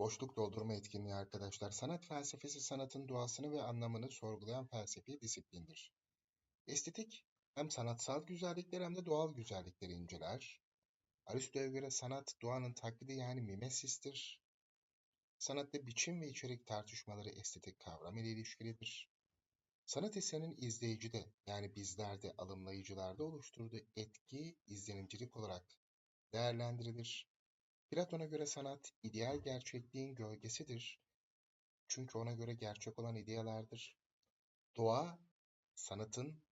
Boşluk doldurma etkinliği arkadaşlar. Sanat felsefesi sanatın doğasını ve anlamını sorgulayan felsefi disiplindir. Estetik hem sanatsal güzellikler hem de doğal güzellikleri inceler. Aristo'ya göre sanat doğanın taklidi yani mimesistir. Sanatta biçim ve içerik tartışmaları estetik kavram ile ilişkilidir. Sanat eserinin izleyicide yani bizlerde, alımlayıcılarda oluşturduğu etki izlenimcilik olarak değerlendirilir. Platon'a göre sanat, ideal gerçekliğin gölgesidir. Çünkü ona göre gerçek olan idealardır. Doğa, sanatın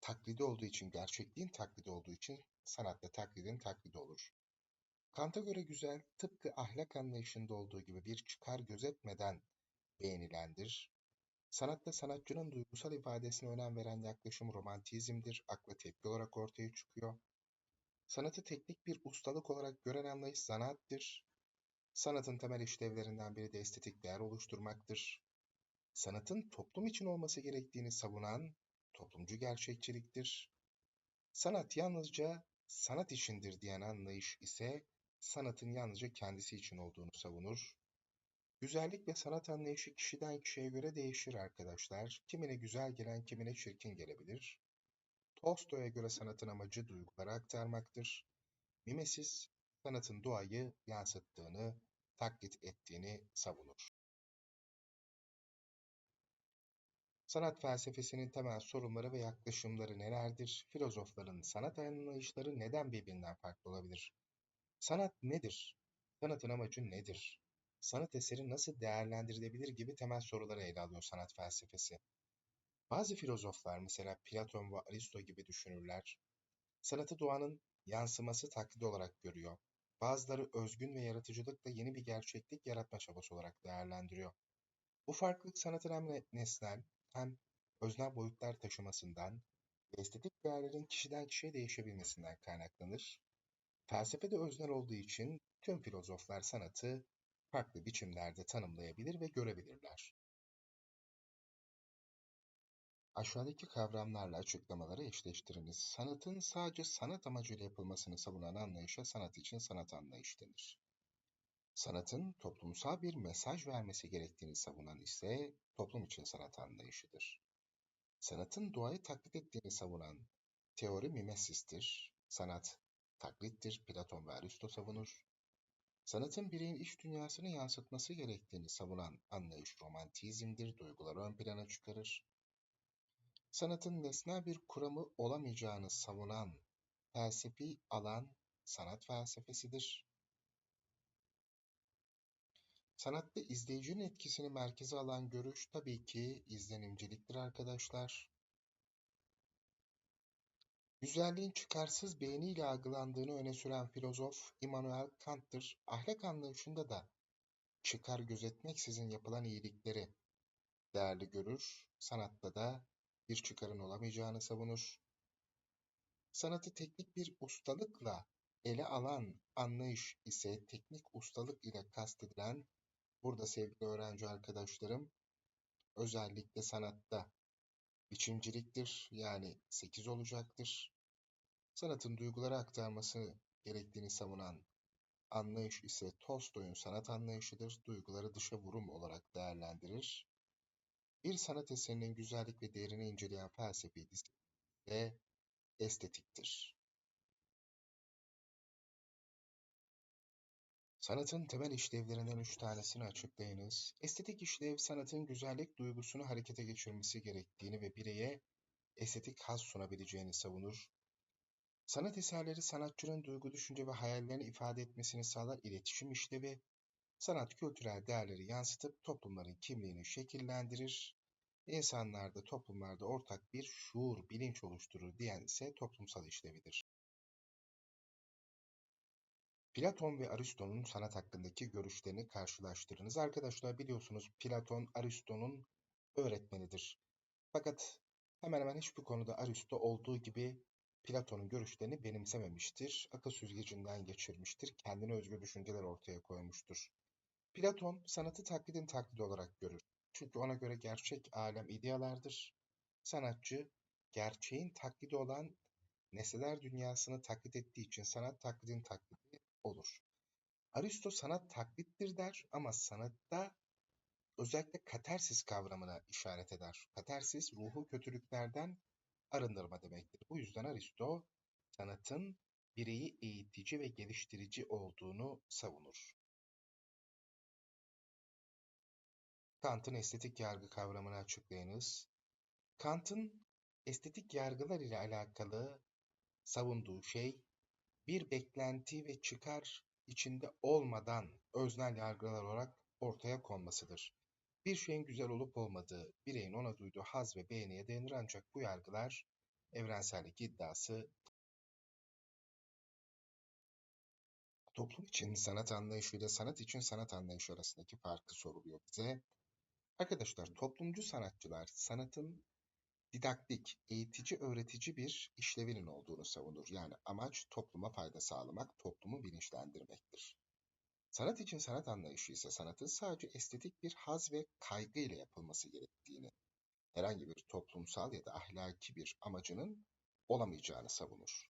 taklidi olduğu için, gerçekliğin taklidi olduğu için sanatta taklidin taklidi olur. Kant'a göre güzel, tıpkı ahlak anlayışında olduğu gibi bir çıkar gözetmeden beğenilendir. Sanatta sanatçının duygusal ifadesine önem veren yaklaşım romantizmdir, akla tepki olarak ortaya çıkıyor. Sanatı teknik bir ustalık olarak gören anlayış zanaattir. Sanatın temel işlevlerinden biri de estetik değer oluşturmaktır. Sanatın toplum için olması gerektiğini savunan toplumcu gerçekçiliktir. Sanat yalnızca sanat içindir diyen anlayış ise sanatın yalnızca kendisi için olduğunu savunur. Güzellik ve sanat anlayışı kişiden kişiye göre değişir arkadaşlar. Kimine güzel gelen, kimine çirkin gelebilir. Tolstoy'a göre sanatın amacı duyguları aktarmaktır. Mimesis, sanatın doğayı yansıttığını, taklit ettiğini savunur. Sanat felsefesinin temel sorunları ve yaklaşımları nelerdir? Filozofların sanat anlayışları neden birbirinden farklı olabilir? Sanat nedir? Sanatın amacı nedir? Sanat eseri nasıl değerlendirilebilir gibi temel soruları ele alıyor sanat felsefesi. Bazı filozoflar mesela Platon ve Aristo gibi düşünürler. Sanatı doğanın yansıması taklidi olarak görüyor. Bazıları özgün ve yaratıcılıkla yeni bir gerçeklik yaratma çabası olarak değerlendiriyor. Bu farklılık sanatın hem nesnel hem öznel boyutlar taşımasından ve estetik değerlerin kişiden kişiye değişebilmesinden kaynaklanır. Felsefe de öznel olduğu için tüm filozoflar sanatı farklı biçimlerde tanımlayabilir ve görebilirler. Aşağıdaki kavramlarla açıklamaları eşleştiriniz. Sanatın sadece sanat amacıyla yapılmasını savunan anlayışa sanat için sanat anlayış denir. Sanatın toplumsal bir mesaj vermesi gerektiğini savunan ise toplum için sanat anlayışıdır. Sanatın doğayı taklit ettiğini savunan teori mimesistir. Sanat taklittir, Platon ve Aristo savunur. Sanatın bireyin iç dünyasını yansıtması gerektiğini savunan anlayış romantizmdir, duyguları ön plana çıkarır. Sanatın nesnel bir kuramı olamayacağını savunan felsefi alan sanat felsefesidir. Sanatta izleyicinin etkisini merkeze alan görüş tabii ki izlenimciliktir arkadaşlar. Güzelliğin çıkarsız beğeniyle algılandığını öne süren filozof Immanuel Kant'tır. Ahlak anlayışında da çıkar gözetmeksizin yapılan iyilikleri değerli görür, sanatta da bir çıkarın olamayacağını savunur. Sanatı teknik bir ustalıkla ele alan anlayış ise teknik ustalık ile kastedilen Burada sevgili öğrenci arkadaşlarım özellikle sanatta biçimciliktir yani 8 olacaktır. Sanatın duyguları aktarması gerektiğini savunan anlayış ise Tolstoy'un sanat anlayışıdır. Duyguları dışa vurum olarak değerlendirir. Bir sanat eserinin güzellik ve değerini inceleyen felsefi disiplin de estetiktir. Sanatın temel işlevlerinden üç tanesini açıklayınız. Estetik işlev, sanatın güzellik duygusunu harekete geçirmesi gerektiğini ve bireye estetik haz sunabileceğini savunur. Sanat eserleri sanatçının duygu, düşünce ve hayallerini ifade etmesini sağlar iletişim işlevi. Sanat kültürel değerleri yansıtıp toplumların kimliğini şekillendirir. İnsanlarda, toplumlarda ortak bir şuur, bilinç oluşturur diyen ise toplumsal işlevidir. Platon ve Aristo'nun sanat hakkındaki görüşlerini karşılaştırınız. Arkadaşlar biliyorsunuz Platon Aristo'nun öğretmenidir. Fakat hemen hemen hiçbir konuda Aristo olduğu gibi Platon'un görüşlerini benimsememiştir. Akıl süzgecinden geçirmiştir. Kendine özgü düşünceler ortaya koymuştur. Platon sanatı taklidin taklidi olarak görür. Çünkü ona göre gerçek alem idealardır. Sanatçı gerçeğin taklidi olan nesneler dünyasını taklit ettiği için sanat taklidin taklidi olur. Aristo sanat taklittir der ama sanatta özellikle katarsis kavramına işaret eder. Katarsis ruhu kötülüklerden arındırma demektir. Bu yüzden Aristo sanatın bireyi eğitici ve geliştirici olduğunu savunur. Kant'ın estetik yargı kavramını açıklayınız. Kant'ın estetik yargılar ile alakalı savunduğu şey bir beklenti ve çıkar içinde olmadan öznel yargılar olarak ortaya konmasıdır. Bir şeyin güzel olup olmadığı, bireyin ona duyduğu haz ve beğeniye dayanır ancak bu yargılar evrensellik iddiası toplum için sanat anlayışı ile sanat için sanat anlayışı arasındaki farkı soruluyor bize. Arkadaşlar toplumcu sanatçılar sanatın didaktik, eğitici, öğretici bir işlevinin olduğunu savunur. Yani amaç topluma fayda sağlamak, toplumu bilinçlendirmektir. Sanat için sanat anlayışı ise sanatın sadece estetik bir haz ve kaygı ile yapılması gerektiğini, herhangi bir toplumsal ya da ahlaki bir amacının olamayacağını savunur.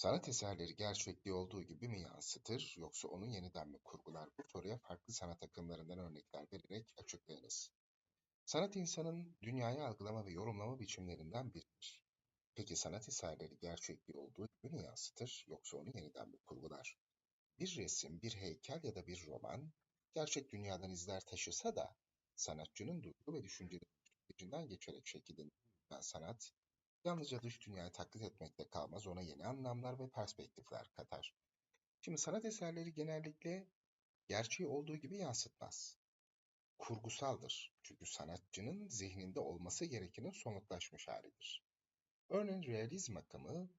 Sanat eserleri gerçekliği olduğu gibi mi yansıtır yoksa onu yeniden mi kurgular? Bu soruya farklı sanat akımlarından örnekler vererek açıklayınız. Sanat insanın dünyayı algılama ve yorumlama biçimlerinden biridir. Peki sanat eserleri gerçekliği olduğu gibi mi yansıtır yoksa onu yeniden mi kurgular? Bir resim, bir heykel ya da bir roman gerçek dünyadan izler taşısa da sanatçının duygu ve düşüncelerinden geçerek şekillenen sanat yalnızca dış dünyayı taklit etmekle kalmaz, ona yeni anlamlar ve perspektifler katar. Şimdi sanat eserleri genellikle gerçeği olduğu gibi yansıtmaz kurgusaldır. Çünkü sanatçının zihninde olması gerekenin somutlaşmış halidir. Örneğin realizm akımı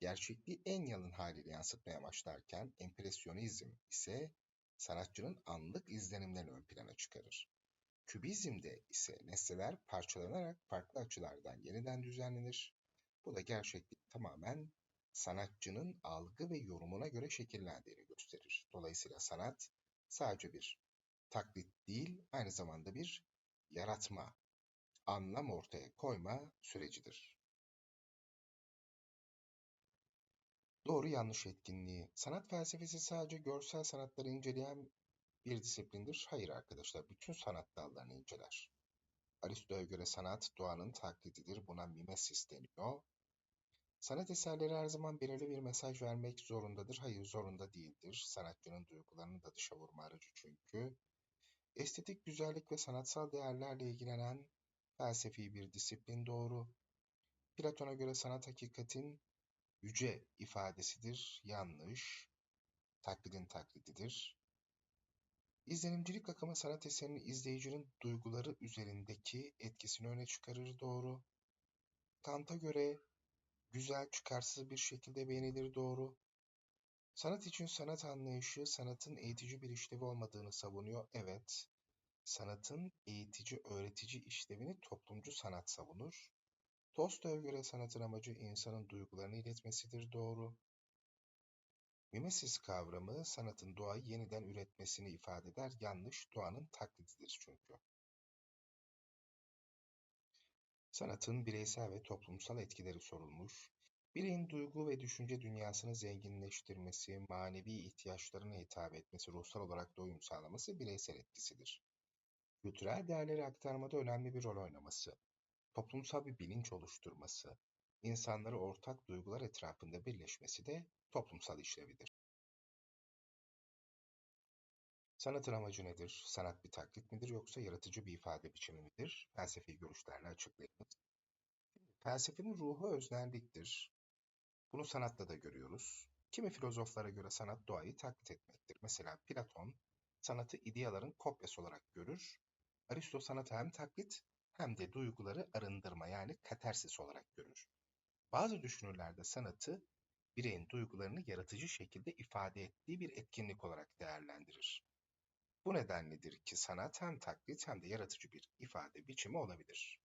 gerçekliği en yalın haliyle yansıtmaya başlarken empresyonizm ise sanatçının anlık izlenimlerini ön plana çıkarır. Kübizmde ise nesneler parçalanarak farklı açılardan yeniden düzenlenir. Bu da gerçekliği tamamen sanatçının algı ve yorumuna göre şekillendiğini gösterir. Dolayısıyla sanat sadece bir taklit değil, aynı zamanda bir yaratma, anlam ortaya koyma sürecidir. Doğru yanlış etkinliği. Sanat felsefesi sadece görsel sanatları inceleyen bir disiplindir. Hayır arkadaşlar, bütün sanat dallarını inceler. Aristo'ya göre sanat doğanın taklididir. Buna mimesis deniyor. Sanat eserleri her zaman belirli bir mesaj vermek zorundadır. Hayır zorunda değildir. Sanatçının duygularını da dışa vurma aracı çünkü. Estetik güzellik ve sanatsal değerlerle ilgilenen felsefi bir disiplin doğru. Platon'a göre sanat hakikatin yüce ifadesidir, yanlış, taklidin taklididir. İzlenimcilik akımı sanat eserinin izleyicinin duyguları üzerindeki etkisini öne çıkarır doğru. Kant'a göre güzel, çıkarsız bir şekilde beğenilir doğru. Sanat için sanat anlayışı sanatın eğitici bir işlevi olmadığını savunuyor. Evet, sanatın eğitici, öğretici işlevini toplumcu sanat savunur. Tolstoy'a göre sanatın amacı insanın duygularını iletmesidir doğru. Mimesis kavramı sanatın doğayı yeniden üretmesini ifade eder. Yanlış, doğanın taklididir çünkü. Sanatın bireysel ve toplumsal etkileri sorulmuş. Bireyin duygu ve düşünce dünyasını zenginleştirmesi, manevi ihtiyaçlarına hitap etmesi, ruhsal olarak doyum sağlaması bireysel etkisidir. Kültürel değerleri aktarmada önemli bir rol oynaması, toplumsal bir bilinç oluşturması, insanları ortak duygular etrafında birleşmesi de toplumsal işlevidir. Sanatın amacı nedir? Sanat bir taklit midir yoksa yaratıcı bir ifade biçimi midir? Felsefi görüşlerle açıklayınız. Felsefenin ruhu öznelliktir. Bunu sanatta da görüyoruz. Kimi filozoflara göre sanat doğayı taklit etmektir. Mesela Platon sanatı ideaların kopyası olarak görür. Aristo sanatı hem taklit hem de duyguları arındırma yani katarsis olarak görür. Bazı düşünürler de sanatı bireyin duygularını yaratıcı şekilde ifade ettiği bir etkinlik olarak değerlendirir. Bu nedenledir ki sanat hem taklit hem de yaratıcı bir ifade biçimi olabilir.